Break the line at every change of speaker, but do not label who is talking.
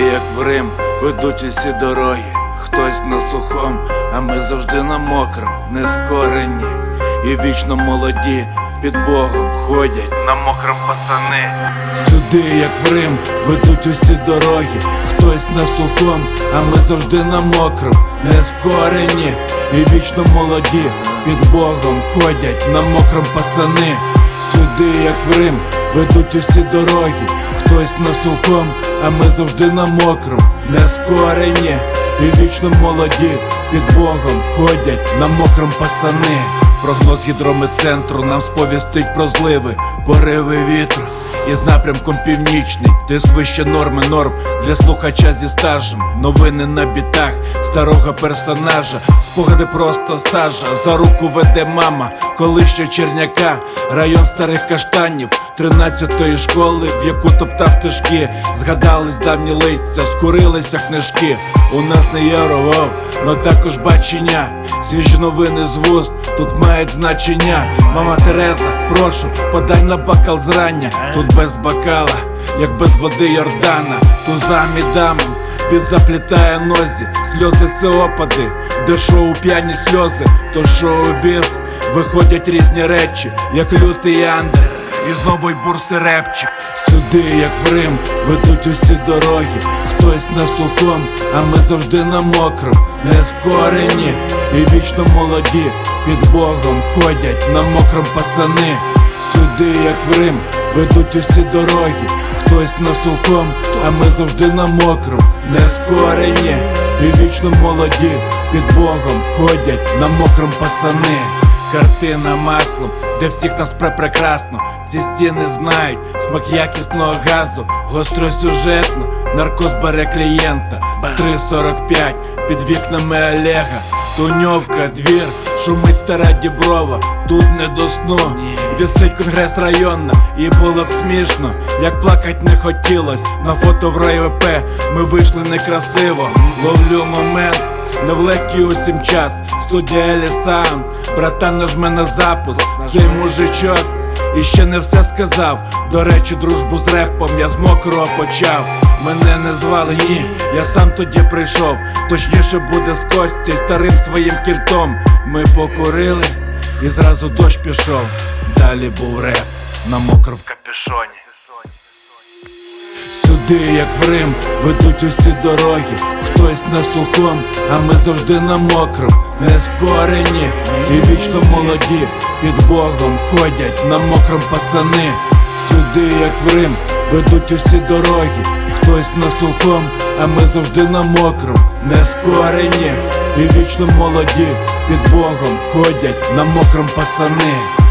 як в Рим, ведуть усі дороги. Хтось на сухом, а ми завжди на мокром, нескорені і вічно молоді. Під Богом ходять на мокром пацани. Сюди, як в Рим, ведуть усі дороги. Хтось на сухом, а ми завжди на мокром, нескорені і вічно молоді. Під Богом ходять на мокром пацани. Сюди, як в Рим, ведуть усі дороги. Хтось на сухом, а ми завжди на мокром, нескорені і вічно молоді. Під Богом ходять на мокром пацани. Прогноз гідрометцентру нам сповістить про зливи, пориви вітру. Із напрямком північний, тиск вище норми норм для слухача зі стажем. Новини на бітах старого персонажа, спогади просто сажа. За руку веде мама, коли ще черняка, район старих каштанів, 13-ї школи, в яку топтав стежки. Згадались давні лиця, скурилися книжки. У нас не є ровов, но також бачення. Свіжі новини з вуст тут мають значення. Мама Тереза, прошу, подай на бокал зрання. Тут без бокала, як без води Йордана, тузам і дамам заплітає нозі, сльози це опади, де шоу п'яні сльози, то шоу біз виходять різні речі, як лютий андер. І знову й бурси репчик Сюди, як в Рим, ведуть усі дороги. Хтось на сухом, а ми завжди на мокром, нескорені і вічно молоді. Під Богом ходять на мокром пацани. Сюди, як в Рим, ведуть усі дороги. Хтось на сухом, а ми завжди на мокром, нескорені і вічно молоді. Під Богом ходять на мокром пацани. Картина маслом, де всіх нас прекрасно. Ці стіни знають смак якісного газу, гостросюжетно, наркоз бере клієнта. 3.45 під вікнами Олега. Туньовка, двір, шумить стара діброва, тут не до сну. Вісить конгрес районна, і було б смішно, як плакать не хотілось. На фото в РайВП ми вийшли некрасиво. Ловлю момент, не в легкий усім час. Студія Елісан, братан нажме на запуск. Цей мужичок і ще не все сказав. До речі, дружбу з репом я з мокрого почав. Мене не звали, ні, я сам тоді прийшов. Точніше буде з Костя старим своїм кінтом. Ми покурили, і зразу дощ пішов. Далі був реп на мокро в капюшоні. Сюди, як в Рим, ведуть усі дороги. Хтось на сухом, а ми завжди на мокром, нескорені і вічно молоді. Під Богом ходять на мокром пацани. Сюди, як в Рим, ведуть усі дороги. Хтось на сухом, а ми завжди на мокром, нескорені і вічно молоді. Під Богом ходять на мокром пацани.